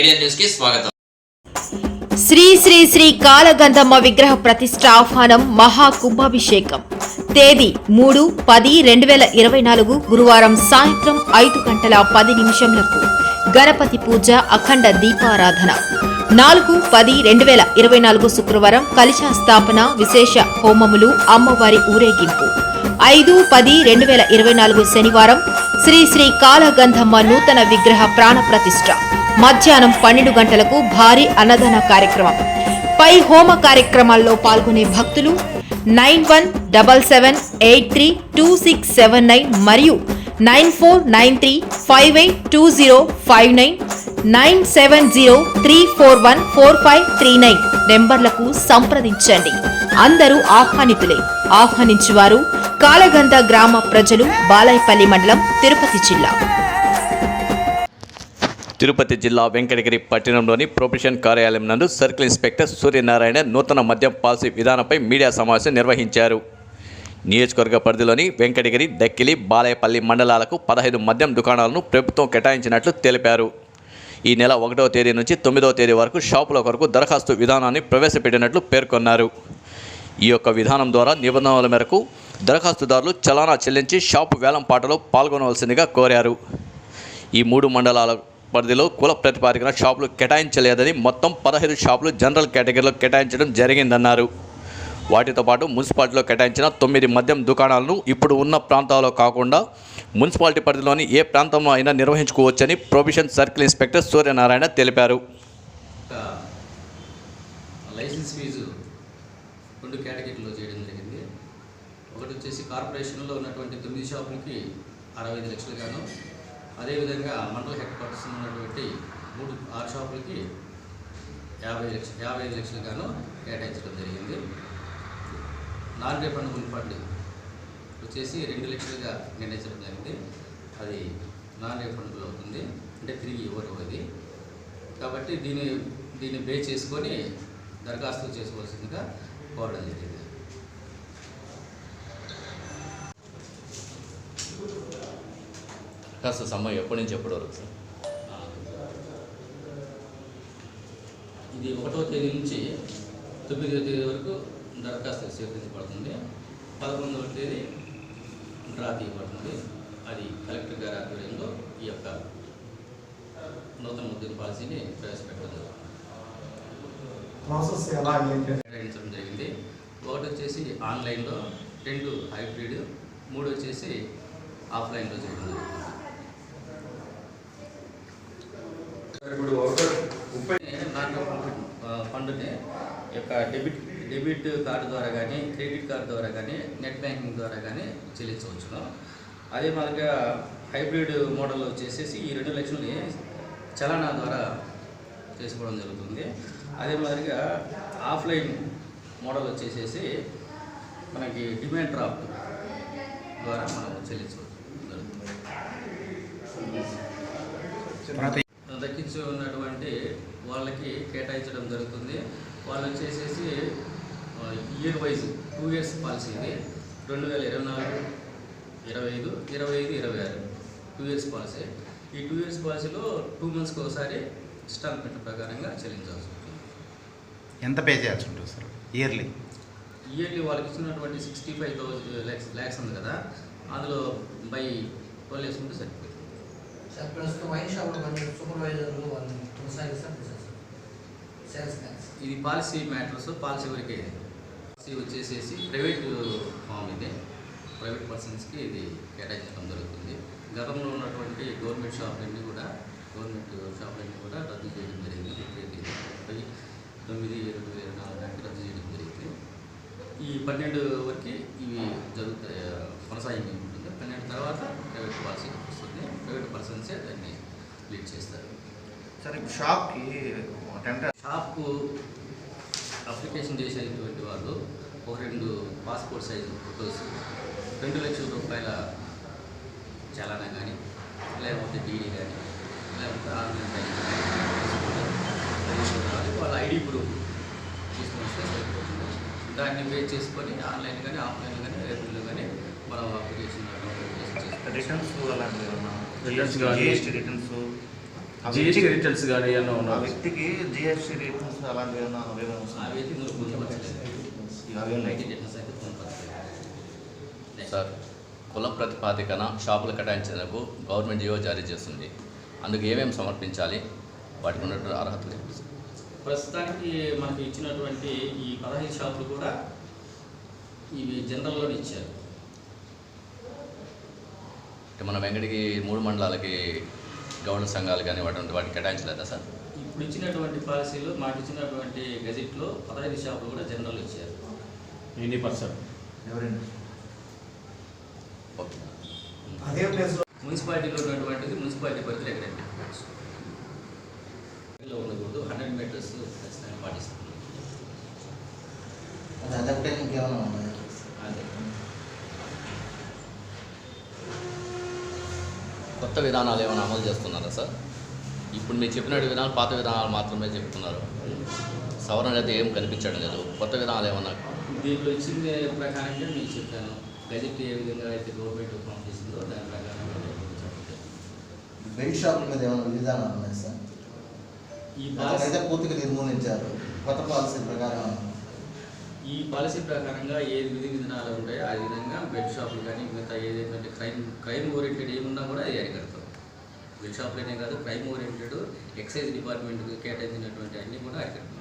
కేడిఎన్ న్యూస్కి స్వాగతం. శ్రీ శ్రీ శ్రీ కాలగంధమ్మ విగ్రహ ప్రతిష్ట ఆహ్వానం మహా కుంభాభిషేకం. తేదీ మూడు పది రెండు వేల ఇరవై నాలుగు గురువారం సాయంత్రం ఐదు గంటల పది నిమిషంలకు గణపతి పూజ అఖండ దీపారాధన. నాలుగు పది రెండు వేల ఇరవై నాలుగు శుక్రవారం కలిశ స్థాపన విశేష హోమములు అమ్మవారి ఊరేగింపు. ఐదు పది రెండు వేల ఇరవై నాలుగు శనివారం శ్రీ శ్రీ కాలగంధమ్మ నూతన విగ్రహ ప్రాణ ప్రతిష్ట. మధ్యాహ్నం పన్నెండు గంటలకు భారీ అన్నదాన కార్యక్రమం. పై హోమ కార్యక్రమాల్లో పాల్గొనే భక్తులు nine one double seven eight three two six seven nine మరియు nine four nine three five eight two zero five nine nine seven zero three four one four five three nine నెంబర్లకు సంప్రదించండి. అందరూ ఆహ్వానితులే. ఆహ్వానించువారు కాలగంధ గ్రామ ప్రజలు బాలాయపల్లి మండలం తిరుపతి జిల్లా. తిరుపతి జిల్లా వెంకటగిరి పట్టణంలోని ప్రొఫెషన్ కార్యాలయం నందు సర్కిల్ ఇన్స్పెక్టర్ సూర్యనారాయణ నూతన మద్యం పాలసీ విధానంపై మీడియా సమావేశం నిర్వహించారు. నియోజకవర్గ పరిధిలోని వెంకటగిరి దక్కిలి బాలయపల్లి మండలాలకు పదహైదు మద్యం దుకాణాలను ప్రభుత్వం కేటాయించినట్లు తెలిపారు. ఈ నెల ఒకటో తేదీ నుంచి తొమ్మిదవ తేదీ వరకు షాపుల కొరకు దరఖాస్తు విధానాన్ని ప్రవేశపెట్టినట్లు పేర్కొన్నారు. ఈ యొక్క విధానం ద్వారా నిబంధనల మేరకు దరఖాస్తుదారులు చలానా చెల్లించి షాపు వేలం పాటలో పాల్గొనవలసిందిగా కోరారు. ఈ మూడు మండలాల పరిధిలో కుల ప్రతిపాదికన షాపులు కేటాయించలేదని మొత్తం పదహైదు షాపులు జనరల్ కేటగిరీలో కేటాయించడం జరిగిందన్నారు. వాటితో పాటు మున్సిపాలిటీలో కేటాయించిన తొమ్మిది మద్యం దుకాణాలను ఇప్పుడు ఉన్న ప్రాంతాల్లో కాకుండా మున్సిపాలిటీ పరిధిలోని ఏ ప్రాంతంలో అయినా నిర్వహించుకోవచ్చని ప్రొవిషన్ సర్కిల్ ఇన్స్పెక్టర్ సూర్యనారాయణ తెలిపారు. లైసెన్స్ ఫీజు రెండు కేటగిరీలో చేయడం జరిగింది. ఒకటి వచ్చేసి కార్పొరేషన్లో ఉన్నటువంటి తొమ్మిది షాపులకి అరవై ఐదు లక్షలు గాను అదేవిధంగా మండల హెడ్ క్వార్టర్స్ ఉన్నటువంటి మూడు ఆరు షాపులకి యాభై లక్ష యాభై ఐదు లక్షలు గాను కేటాయించడం జరిగింది. నాన్ రిఫండబుల్ ఫండ్ వచ్చేసి రెండు లక్షలుగా నిర్ణయించడం జరిగింది. అది నాన్ రిఫండబుల్ అవుతుంది. అంటే తిరిగి ఇవ్వరు అది. కాబట్టి దీన్ని దీన్ని బే చేసుకొని దరఖాస్తు చేసుకోవాల్సిందిగా కోరడం జరిగింది. కాస్త సమయం ఎప్పటి నుంచి ఎప్పటి వరకు సార్? ఇది ఒకటో తేదీ నుంచి తొమ్మిదవ తేదీ వరకు దరఖాస్తు స్వీకరించబడుతుంది. పదకొండవ తేదీ డ్రా తీయబడుతుంది అది కలెక్టర్ గారి ఆధ్వర్యంలో ఈ యొక్క నూతన ముద్ర పాలసీని ప్రవేశపెట్టడం జరుగుతుంది జరిగింది. ఒకటి వచ్చేసి ఆన్లైన్లో రెండు హైబ్రిడ్ మూడు వచ్చేసి ఆఫ్లైన్లో చేయడం జరుగుతుంది ఇప్పుడు ఒక ముప్పై నాన్ ఫండ్ని యొక్క డెబిట్ డెబిట్ కార్డు ద్వారా కానీ క్రెడిట్ కార్డు ద్వారా కానీ నెట్ బ్యాంకింగ్ ద్వారా కానీ చెల్లించవచ్చును. అదే మాదిరిగా హైబ్రిడ్ మోడల్ వచ్చేసేసి ఈ రెండు లక్షలని చలానా ద్వారా చేసుకోవడం జరుగుతుంది. అదే మాదిరిగా ఆఫ్లైన్ మోడల్ వచ్చేసేసి మనకి డిమాండ్ డ్రాఫ్ట్ ద్వారా మనం చెల్లించవచ్చు జరుగుతుంది దక్కించి ఉన్నటువంటి వాళ్ళకి కేటాయించడం జరుగుతుంది. వాళ్ళు వచ్చేసేసి year wise two years policy ఇది. రెండు వేల ఇరవై నాలుగు ఇరవై ఐదు ఇరవై ఐదు ఇరవై ఆరు టూ ఇయర్స్ పాలసీ ఈ టూ ఇయర్స్ పాలసీలో టూ మంత్స్కి ఒకసారి ఇన్స్టాల్మెంట్ ప్రకారంగా చెల్లించాల్సి ఉంటుంది. ఎంత పే చేయాల్సి ఉంటుంది సార్? ఇయర్లీ ఇయర్లీ వాళ్ళకి ఇచ్చినటువంటి sixty five thousand lakhs lakhs ఉంది కదా. అందులో బై ట్వెల్వ్ వేసుకుంటే సరిపోతుంది. సార్ ప్రస్తుతం వైన్ షాప్లో పనిచేసే సూపర్వైజర్లు వాళ్ళని కొనసాగిస్తారు సార్ సేల్స్ మ్యాన్స్ ఇది పాలసీ మ్యాటర్స్ పాలసీ వరకే. పాలసీ వచ్చేసేసి ప్రైవేట్ ఫామ్ ఇది. ప్రైవేట్ పర్సన్స్కి ఇది కేటాయించడం జరుగుతుంది. గతంలో ఉన్నటువంటి గవర్నమెంట్ షాపులన్నీ కూడా గవర్నమెంట్ షాపులన్నీ కూడా రద్దు చేయడం జరిగింది. ముప్పై ముప్పై తొమ్మిది రెండు వేల నాలుగు నాటికి రద్దు చేయడం జరిగింది. ఈ పన్నెండు వరకు ఇవి జరుగుతాయి కొనసాగింది పన్నెండు తర్వాత ప్రైవేట్ పాలసీ వస్తుంది. ప్రైవేట్ పర్సన్సే దాన్ని లీడ్ చేస్తారు. సార్ ఇప్పుడు షాప్కి షాప్కు అప్లికేషన్ చేసేటువంటి వాళ్ళు ఒక రెండు పాస్పోర్ట్ సైజు ఫొటోస్ రెండు లక్షల రూపాయల చలానా కానీ లేకపోతే డీడీ కానీ లేకపోతే ఆన్లైన్ బ్యాంకింగ్ కానీ వాళ్ళ ఐడి ప్రూఫ్ తీసుకొని వస్తే సరిపోతుంది. దాన్ని పే చేసుకొని ఆన్లైన్ కానీ ఆఫ్లైన్ కానీ రేపుల్లో కానీ మనం అప్లికేషన్ చేసుకోవచ్చు రిటర్న్స్ అలాంటివి ఏమన్నా Returns కానీ- జిఎస్టీ రిటర్న్స్ జిఎస్టీ రిటర్న్స్ కానీ ఏమన్నా వ్యక్తికి జిఎస్టీ రిటర్న్స్ అలాంటివి అవేమో అవి సార్ కుల ప్రతిపాదికన షాపులు కేటాయించేందుకు గవర్నమెంట్ జియో జారీ చేస్తుంది. అందుకు ఏమేమి సమర్పించాలి? వాటికి ఉన్నటువంటి అర్హతలు? ప్రస్తుతానికి మనకు ఇచ్చినటువంటి ఈ పదహైదు షాపులు కూడా ఇవి జనరల్లోనే ఇచ్చారు. మన వెంకటగిరి మూడు మండలాలకి గౌడ సంఘాలు కానీ వాటి వాటికి కేటాయించలేదా సార్? ఇప్పుడు ఇచ్చినటువంటి పాలసీలో మాకు ఇచ్చినటువంటి గెజిట్లో పదహైదు షాపులు కూడా జనరల్ ఇచ్చారు. ఎన్ని పర్సెంట్? ఎవరండి? ఓకే. అదే ప్లేస్లో. మున్సిపాలిటీలో ఉన్నటువంటిది మున్సిపాలిటీ పరిధిలో ఎక్కడండి లో ఉండకూడదు హండ్రెడ్ మీటర్స్ ఖచ్చితంగా పాటిస్తుంది అది అదొకటే ఇంకేమైనా ఉన్నాయి అదే కొత్త విధానాలు ఏమైనా అమలు చేస్తున్నారా సార్? ఇప్పుడు మీరు చెప్పిన విధానాలు పాత విధానాలు మాత్రమే చెప్తున్నారు. సవరణ అయితే ఏం కనిపించడం లేదు. కొత్త విధానాలు ఏమన్నా? దీంట్లో ఇచ్చిన ప్రకారంగా మీకు చెప్పాను. గజెట్ ఏ విధంగా అయితే గవర్నమెంట్ ఫామ్ చేసిందో దాని ప్రకారం బెల్ట్ షాపుల మీద ఏమైనా విధానాలు ఉన్నాయి సార్? ఈ పాలసీ పూర్తిగా నిర్మూలించారు. కొత్త పాలసీ ప్రకారం ఈ పాలసీ ప్రకారంగా ఏది విధి విధానాలు ఉంటాయో. ఆ విధంగా బెడ్ షాపులు కానీ మిగతా ఏదైతే క్రైమ్ క్రైమ్ ఓరియంటెడ్ ఏమున్నా కూడా అది అరికడతాం. బెడ్ షాపులనే కాదు క్రైమ్ ఓరియంటెడ్ ఎక్సైజ్ డిపార్ట్మెంట్కి కేటాయించినటువంటి అన్నీ కూడా అరికడతాం.